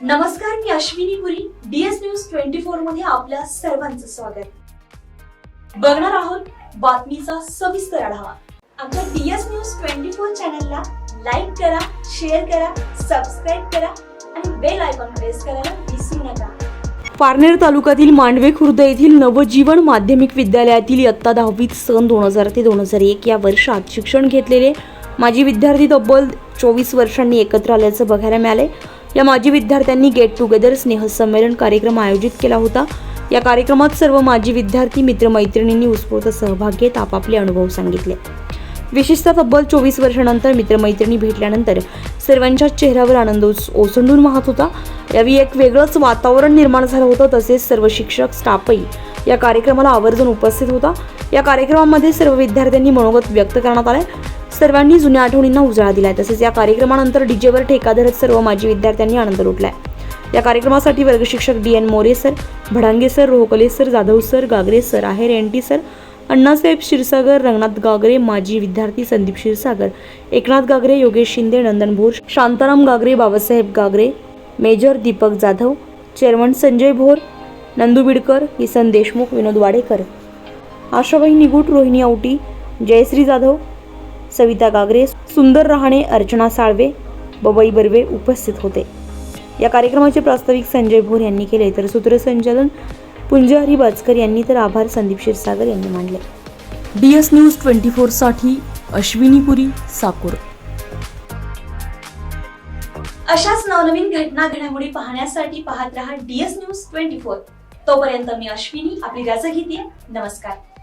नमस्कार मी Ashwini Puri D S news twenty फोरमध्ये आपल्या सर्वांचं स्वागत. बघणार आहोत बातमीचा सविस्तर आढावा. आमच्या D S news twenty four चॅनलला लाईक करा शेअर करा सबस्क्राईब करा आणि बेल आयकॉन प्रेस करायला विसरू नका. पारनेर तालुक्यातील मांडवे खुर्द येथील नवजीवन माध्यमिक विद्यालयातील इयत्ता दहावीत सन दोन हजार ते दोन हजार एक या वर्षात शिक्षण घेतलेले माजी विद्यार्थी तब्बल चोवीस वर्षांनी एकत्र आल्याचं बघायला मिळाले या माजी विद्यार्थ्यांनी गेट टुगेदर स्नेहसंमेलन कार्यक्रम आयोजित केला होता. या कार्यक्रमात सर्व माजी विद्यार्थी मित्रमैत्रिणींनी उत्स्फूर्त सहभाग घेत आपापले अनुभव सांगितले. विशेषतः तब्बल चोवीस वर्षानंतर मित्रमैत्रिणी भेटल्यानंतर सर्वांच्या चेहऱ्यावर आनंद ओसंडून वाहत होता. यावेळी एक वेगळंच वातावरण निर्माण झालं होतं तसेच सर्व शिक्षक स्टाफही या कार्यक्रमाला आवर्जून उपस्थित होता. या कार्यक्रमामध्ये सर्व विद्यार्थ्यांनी मनोगत व्यक्त करण्यात आले सर्वांनी जुन्या आठवणींना उजाळा दिलाय. तसेच या कार्यक्रमानंतर डीजेवर ठेका धरत सर्व माजी विद्यार्थ्यांनी आनंद लुटलाय. या कार्यक्रमासाठी वर्गशिक्षक D N More sir Bhadange sir Rohkale sir Jadhav sir Gagare sir Aher N T sir Annasaheb Kshirsagar Ranganath Gagare माजी विद्यार्थी संदीप क्षीरसागर एकनाथ गागरे योगेश शिंदे नंदन भोर शांताराम गागरे बाबासाहेब गागरे मेजर दीपक जाधव चेअरमन संजय भोर नंदू बिडकर किसन देशमुख विनोद वाडेकर. आशाबाई निगुट रोहिणी औटी जयश्री जाधव सविता गागरे सुंदर रहाणे अर्चना साळवे बबई बर्वे उपस्थित होते. या कार्यक्रमाचे प्रास्ताविक संजय भोर यांनी केले तर सूत्रसंचालन पुंजहरी बाचकर यांनी तर आभार संदीप क्षीरसागर यांनी मानले. डी एस न्यूज ट्वेंटी फोरसाठी अश्विनी पुरी साकूर. अशाच नवनवीन घटना घडामोडी पाहण्यासाठी पाहत रहा डीएस न्यूज ट्वेंटी फोर. तोपर्यंत मी अश्विनी आपली रजा घेते. नमस्कार.